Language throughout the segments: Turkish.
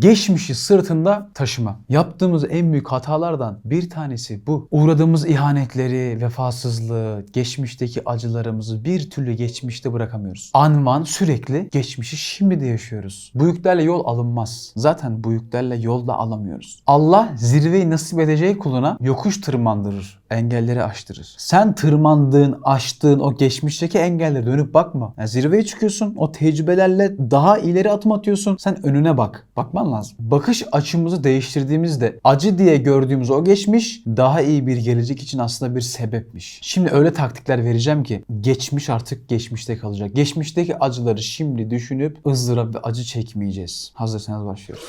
Geçmişi sırtında taşıma. Yaptığımız en büyük hatalardan bir tanesi bu. Uğradığımız ihanetleri, vefasızlığı, geçmişteki acılarımızı bir türlü geçmişte bırakamıyoruz. Anvan sürekli geçmişi şimdi de yaşıyoruz. Bu yüklerle yol alınmaz. Zaten bu yüklerle yol da alamıyoruz. Allah zirveyi nasip edeceği kuluna yokuş tırmandırır, engelleri aştırır. Sen tırmandığın, aştığın o geçmişteki engellere dönüp bakma. Yani zirveye çıkıyorsun, o tecrübelerle daha ileri adım atıyorsun. Sen önüne bak. Bakman lazım. Bakış açımızı değiştirdiğimizde acı diye gördüğümüz o geçmiş daha iyi bir gelecek için aslında bir sebepmiş. Şimdi öyle taktikler vereceğim ki geçmiş artık geçmişte kalacak. Geçmişteki acıları şimdi düşünüp ızdırap ve acı çekmeyeceğiz. Hazırsanız başlıyoruz.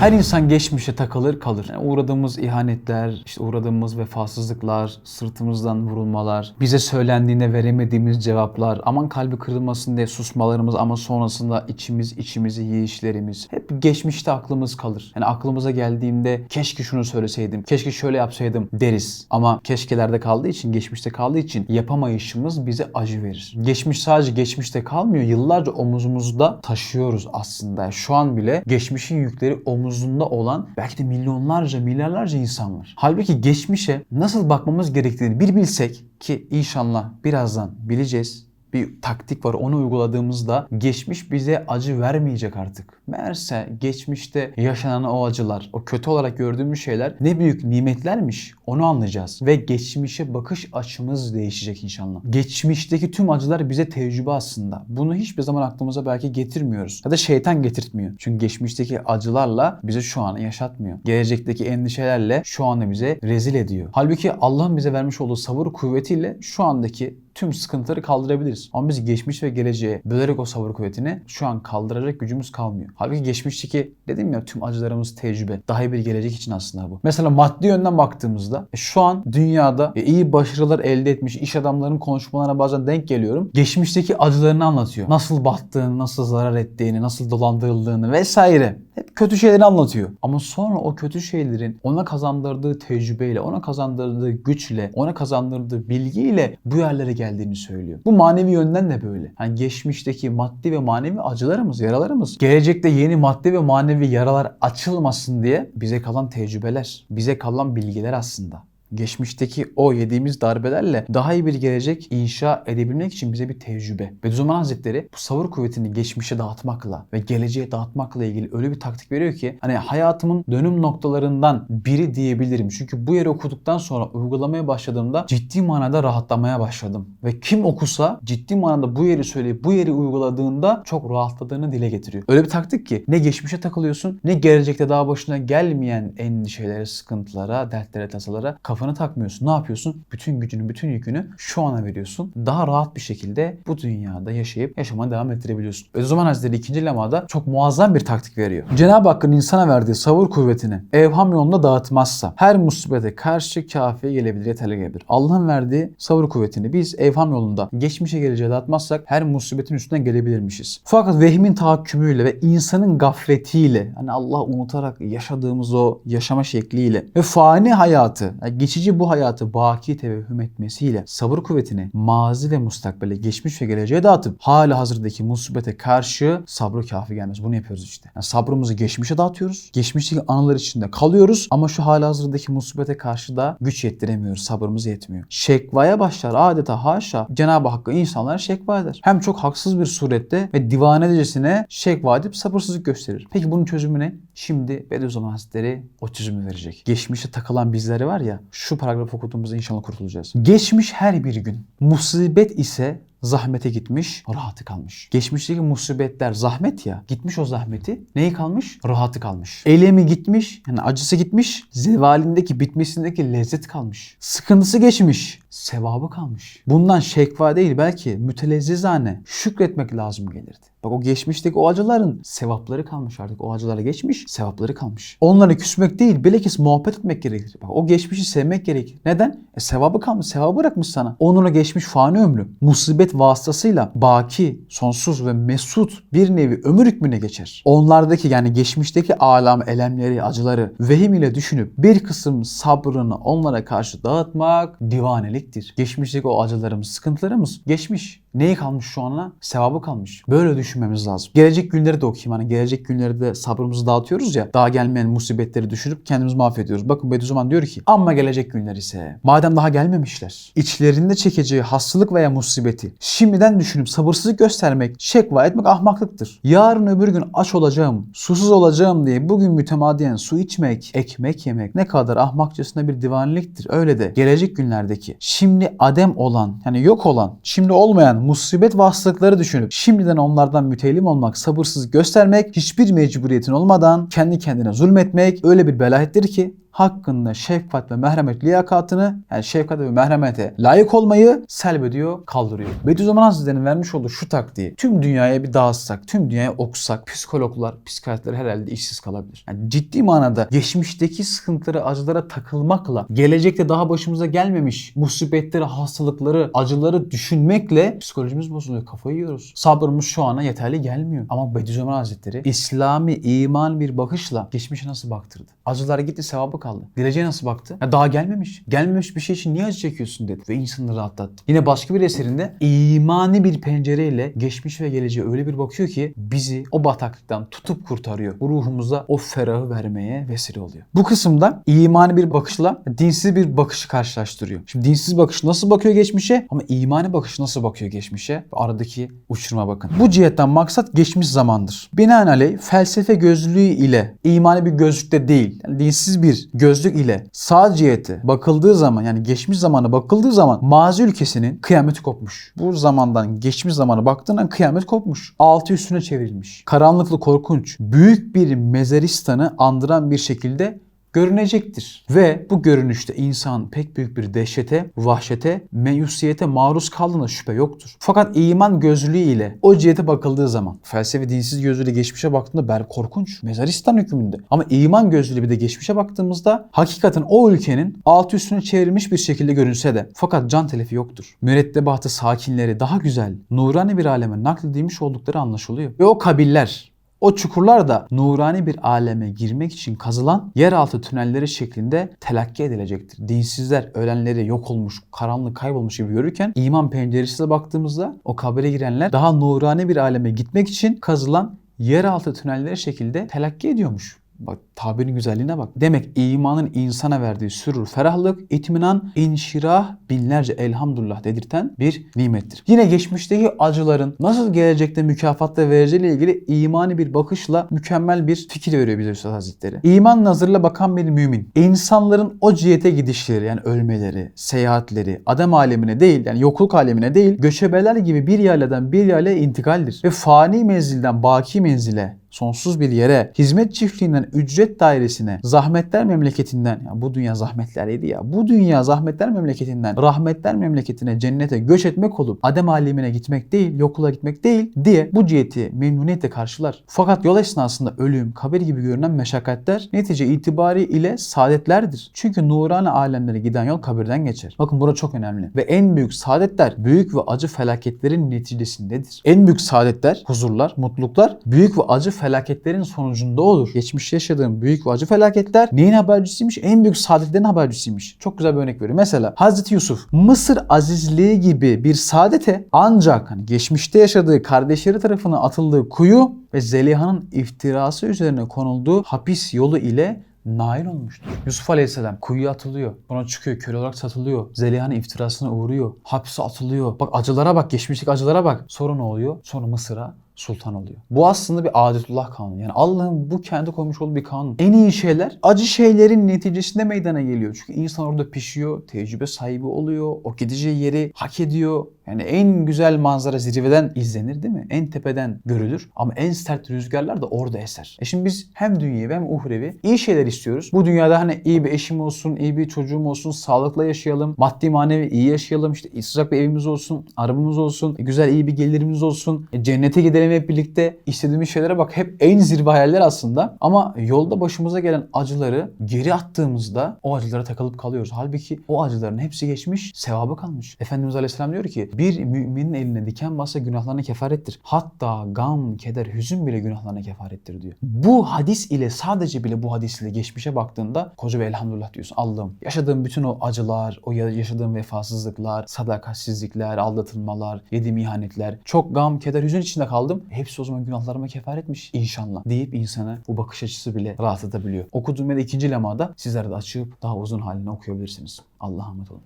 Her insan geçmişe takılır kalır. Yani uğradığımız ihanetler, işte uğradığımız vefasızlıklar, sırtımızdan vurulmalar, bize söylendiğinde veremediğimiz cevaplar, aman kalbi kırılmasın diye susmalarımız ama sonrasında içimiz içimizi yiyişlerimiz hep geçmişte aklımız kalır. Yani aklımıza geldiğinde keşke şunu söyleseydim, keşke şöyle yapsaydım deriz. Ama keşkelerde kaldığı için, geçmişte kaldığı için yapamayışımız bize acı verir. Geçmiş sadece geçmişte kalmıyor. Yıllarca omuzumuzda taşıyoruz aslında. Şu an bile geçmişin yükleri omuzunda olan belki de milyonlarca, milyarlarca insan var. Halbuki geçmişe nasıl bakmamız gerektiğini bir bilsek ki inşallah birazdan bileceğiz bir taktik var. Onu uyguladığımızda geçmiş bize acı vermeyecek artık. Meğerse geçmişte yaşanan o acılar, o kötü olarak gördüğümüz şeyler ne büyük nimetlermiş onu anlayacağız. Ve geçmişe bakış açımız değişecek inşallah. Geçmişteki tüm acılar bize tecrübe aslında. Bunu hiçbir zaman aklımıza belki getirmiyoruz. Ya da şeytan getirtmiyor. Çünkü geçmişteki acılarla bizi şu an yaşatmıyor. Gelecekteki endişelerle şu anda bize rezil ediyor. Halbuki Allah'ın bize vermiş olduğu sabır kuvvetiyle şu andaki tüm sıkıntıları kaldırabiliriz. Ama biz geçmiş ve geleceğe bölerek o sabır kuvvetini şu an kaldıracak gücümüz kalmıyor. Halbuki geçmişteki dedim ya tüm acılarımız tecrübe. Daha iyi bir gelecek için aslında bu. Mesela maddi yönden baktığımızda e, şu an dünyada e, iyi başarılar elde etmiş iş adamlarının konuşmalarına bazen denk geliyorum. Geçmişteki acılarını anlatıyor. Nasıl battığını, nasıl zarar ettiğini, nasıl dolandırıldığını vesaire. Hep kötü şeyleri anlatıyor. Ama sonra o kötü şeylerin ona kazandırdığı tecrübeyle, ona kazandırdığı güçle, ona kazandırdığı bilgiyle bu yerlere geldiğini söylüyor. Bu manevi yönden de böyle. Yani geçmişteki maddi ve manevi acılarımız, yaralarımız, gelecekte yeni maddi ve manevi yaralar açılmasın diye bize kalan tecrübeler, bize kalan bilgiler aslında geçmişteki o yediğimiz darbelerle daha iyi bir gelecek inşa edebilmek için bize bir tecrübe. Bediüzzaman Hazretleri bu savur kuvvetini geçmişe dağıtmakla ve geleceğe dağıtmakla ilgili öyle bir taktik veriyor ki hani hayatımın dönüm noktalarından biri diyebilirim. Çünkü bu yeri okuduktan sonra uygulamaya başladığımda ciddi manada rahatlamaya başladım. Ve kim okusa ciddi manada bu yeri söyleyip bu yeri uyguladığında çok rahatladığını dile getiriyor. Öyle bir taktik ki ne geçmişe takılıyorsun ne gelecekte daha başına gelmeyen endişelere, sıkıntılara, dertlere, tasalara kafanı takmıyorsun. Ne yapıyorsun? Bütün gücünü, bütün yükünü şu ana veriyorsun. Daha rahat bir şekilde bu dünyada yaşayıp yaşamaya devam ettirebiliyorsun. Zaman Hazretleri ikinci lemada çok muazzam bir taktik veriyor. Cenab-ı Hakk'ın insana verdiği savur kuvvetini evham yolunda dağıtmazsa her musibete karşı kafiye gelebilir, yeterli gelebilir. Allah'ın verdiği savur kuvvetini biz evham yolunda geçmişe geleceğe dağıtmazsak her musibetin üstünden gelebilirmişiz. Fakat vehmin tahakkümüyle ve insanın gafletiyle hani Allah unutarak yaşadığımız o yaşama şekliyle ve fani hayatı yani geçici bu hayatı baki tevehhüm etmesiyle sabır kuvvetini mazi ve mustakbele, geçmiş ve geleceğe dağıtıp hala hazırdaki musibete karşı sabrı kafi gelmez. Bunu yapıyoruz işte. Yani sabrımızı geçmişe dağıtıyoruz. Geçmişteki anılar içinde kalıyoruz ama şu hala hazırdaki musibete karşı da güç yettiremiyoruz. Sabrımız yetmiyor. Şekvaya başlar adeta haşa. Cenab-ı Hakk'a insanlar şekva eder. Hem çok haksız bir surette ve divanedecesine şekva edip sabırsızlık gösterir. Peki bunun çözümü ne? Şimdi Bediüzzaman Hazretleri o çözümü verecek. Geçmişe takılan bizleri var ya şu paragrafı okuduğumuzda inşallah kurtulacağız. Geçmiş her bir gün. Musibet ise zahmete gitmiş, rahatı kalmış. Geçmişteki musibetler zahmet ya. Gitmiş o zahmeti. Neyi kalmış? Rahatı kalmış. Elemi gitmiş, yani acısı gitmiş. Zevalindeki, bitmesindeki lezzet kalmış. Sıkıntısı geçmiş. Sevabı kalmış. Bundan şekva değil belki mütelezzizane şükretmek lazım gelirdi. Bak o geçmişteki o acıların sevapları kalmış artık. O acılara geçmiş, sevapları kalmış. Onlara küsmek değil, bilakis muhabbet etmek gerekir. Bak o geçmişi sevmek gerekir. Neden? E sevabı kalmış, sevabı bırakmış sana. Onunla geçmiş fani ömrü. Musibet vasıtasıyla baki, sonsuz ve mesut bir nevi ömür hükmüne geçer. Onlardaki yani geçmişteki alam, elemleri, acıları vehim ile düşünüp bir kısım sabrını onlara karşı dağıtmak divaneliktir. Geçmişteki o acılarımız, sıkıntılarımız geçmiş. Neyi kalmış şu ana? Sevabı kalmış. Böyle düşünmemiz lazım. Gelecek günleri de okuyayım. Hani gelecek günleri de sabrımızı dağıtıyoruz ya. Daha gelmeyen musibetleri düşünüp kendimizi mahvediyoruz. Bakın Bediüzzaman diyor ki ama gelecek günler ise madem daha gelmemişler. içlerinde çekeceği hastalık veya musibeti şimdiden düşünüp sabırsızlık göstermek, şekva etmek ahmaklıktır. Yarın öbür gün aç olacağım, susuz olacağım diye bugün mütemadiyen su içmek, ekmek yemek ne kadar ahmakçasına bir divanliktir. Öyle de gelecek günlerdeki şimdi adem olan yani yok olan, şimdi olmayan musibet ve hastalıkları düşünüp şimdiden onlardan mütelim olmak, sabırsız göstermek, hiçbir mecburiyetin olmadan kendi kendine zulmetmek öyle bir belayettir ki hakkında şefkat ve merhamet liyakatını yani şefkat ve merhamete layık olmayı selbediyor, kaldırıyor. Bediüzzaman Hazretleri'nin vermiş olduğu şu taktiği tüm dünyaya bir dağıtsak, tüm dünyaya oksak psikologlar, psikiyatrlar herhalde işsiz kalabilir. Yani ciddi manada geçmişteki sıkıntıları, acılara takılmakla gelecekte daha başımıza gelmemiş musibetleri, hastalıkları, acıları düşünmekle psikolojimiz bozuluyor. Kafayı yiyoruz. Sabrımız şu ana yeterli gelmiyor. Ama Bediüzzaman Hazretleri İslami iman bir bakışla geçmişe nasıl baktırdı? Acılara gitti sevabı kaldı. Geleceğe nasıl baktı? Ya daha gelmemiş. Gelmemiş bir şey için niye acı çekiyorsun dedi ve insanları rahatlattı. Yine başka bir eserinde imani bir pencereyle geçmiş ve geleceğe öyle bir bakıyor ki bizi o bataklıktan tutup kurtarıyor. Ruhumuza o ferahı vermeye vesile oluyor. Bu kısımda imani bir bakışla dinsiz bir bakışı karşılaştırıyor. Şimdi dinsiz bakış nasıl bakıyor geçmişe ama imani bakış nasıl bakıyor geçmişe? Aradaki uçuruma bakın. Bu cihetten maksat geçmiş zamandır. Binaenaleyh felsefe gözlüğü ile imani bir gözlükte değil, yani dinsiz bir gözlük ile sağ cihete bakıldığı zaman yani geçmiş zamana bakıldığı zaman mazi ülkesinin kıyameti kopmuş. Bu zamandan geçmiş zamana baktığında kıyamet kopmuş. Altı üstüne çevrilmiş. Karanlıklı korkunç, büyük bir mezaristanı andıran bir şekilde görünecektir. Ve bu görünüşte insan pek büyük bir dehşete, vahşete, meyusiyete maruz kaldığına şüphe yoktur. Fakat iman gözlüğü ile o cihete bakıldığı zaman felsefe dinsiz gözüyle geçmişe baktığında ber korkunç. Mezaristan hükmünde. Ama iman gözlüğüyle bir de geçmişe baktığımızda hakikaten o ülkenin altı üstüne çevrilmiş bir şekilde görünse de fakat can telefi yoktur. Mürettebatı sakinleri daha güzel, nurani bir aleme nakledilmiş oldukları anlaşılıyor. Ve o kabiller o çukurlar da nurani bir aleme girmek için kazılan yeraltı tünelleri şeklinde telakki edilecektir. Dinsizler ölenleri yok olmuş, karanlık kaybolmuş gibi görürken iman penceresiyle baktığımızda o kabire girenler daha nurani bir aleme gitmek için kazılan yeraltı tünelleri şekilde telakki ediyormuş. Bak tabirin güzelliğine bak. Demek imanın insana verdiği sürur, ferahlık, itminan, inşirah, binlerce elhamdülillah dedirten bir nimettir. Yine geçmişteki acıların nasıl gelecekte mükafatla vereceğiyle ilgili imani bir bakışla mükemmel bir fikir veriyor bize Üstad Hazretleri. İman nazarıyla bakan bir mümin, insanların o cihete gidişleri yani ölmeleri, seyahatleri, adam alemine değil yani yokluk alemine değil, göçebeler gibi bir yerlerden bir yerle intikaldir. Ve fani menzilden baki menzile sonsuz bir yere, hizmet çiftliğinden ücret dairesine, zahmetler memleketinden, ya bu dünya zahmetler yedi ya, bu dünya zahmetler memleketinden, rahmetler memleketine, cennete göç etmek olup adem alemine gitmek değil, yokluğa gitmek değil diye bu ciheti memnuniyetle karşılar. Fakat yol esnasında ölüm, kabir gibi görünen meşakkatler netice itibari ile saadetlerdir. Çünkü nurani alemlere giden yol kabirden geçer. Bakın burada çok önemli. Ve en büyük saadetler büyük ve acı felaketlerin neticesindedir. En büyük saadetler, huzurlar, mutluluklar büyük ve acı felaketlerin sonucunda olur. Geçmişte yaşadığım büyük ve acı felaketler neyin habercisiymiş? En büyük saadetlerin habercisiymiş. Çok güzel bir örnek veriyorum. Mesela Hazreti Yusuf Mısır azizliği gibi bir saadete ancak hani geçmişte yaşadığı kardeşleri tarafından atıldığı kuyu ve Zeliha'nın iftirası üzerine konulduğu hapis yolu ile nail olmuştur. Yusuf Aleyhisselam kuyuya atılıyor. Buna çıkıyor. Köle olarak satılıyor. Zeliha'nın iftirasına uğruyor. Hapse atılıyor. Bak acılara bak. Geçmişteki acılara bak. Sonra ne oluyor? Sonra Mısır'a sultan oluyor. Bu aslında bir adetullah kanunu. Yani Allah'ın bu kendi koymuş olduğu bir kanun. En iyi şeyler acı şeylerin neticesinde meydana geliyor. Çünkü insan orada pişiyor, tecrübe sahibi oluyor, o gideceği yeri hak ediyor. Yani en güzel manzara zirveden izlenir değil mi? En tepeden görülür. Ama en sert rüzgarlar da orada eser. E şimdi biz hem dünyevi hem uhrevi iyi şeyler istiyoruz. Bu dünyada hani iyi bir eşim olsun, iyi bir çocuğum olsun, sağlıkla yaşayalım, maddi manevi iyi yaşayalım, işte sıcak bir evimiz olsun, arabamız olsun, e, güzel iyi bir gelirimiz olsun, e, cennete gidelim hep birlikte istediğimiz şeylere bak hep en zirve hayaller aslında. Ama yolda başımıza gelen acıları geri attığımızda o acılara takılıp kalıyoruz. Halbuki o acıların hepsi geçmiş, sevabı kalmış. Efendimiz Aleyhisselam diyor ki Bir müminin eline diken bassa günahlarına kefarettir. Hatta gam, keder, hüzün bile günahlarına kefarettir diyor. Bu hadis ile sadece bile bu hadis ile geçmişe baktığında koca bir elhamdülillah diyorsun. Allah'ım yaşadığım bütün o acılar, o ya- yaşadığım vefasızlıklar, sadakatsizlikler, aldatılmalar, yediğim ihanetler, çok gam, keder, hüzün içinde kaldım. Hepsi o zaman günahlarıma kefaretmiş inşallah deyip insanı bu bakış açısı bile rahatlatabiliyor. Okuduğum ya ikinci lemada sizler de açıp daha uzun halini okuyabilirsiniz. Allah'a emanet olun.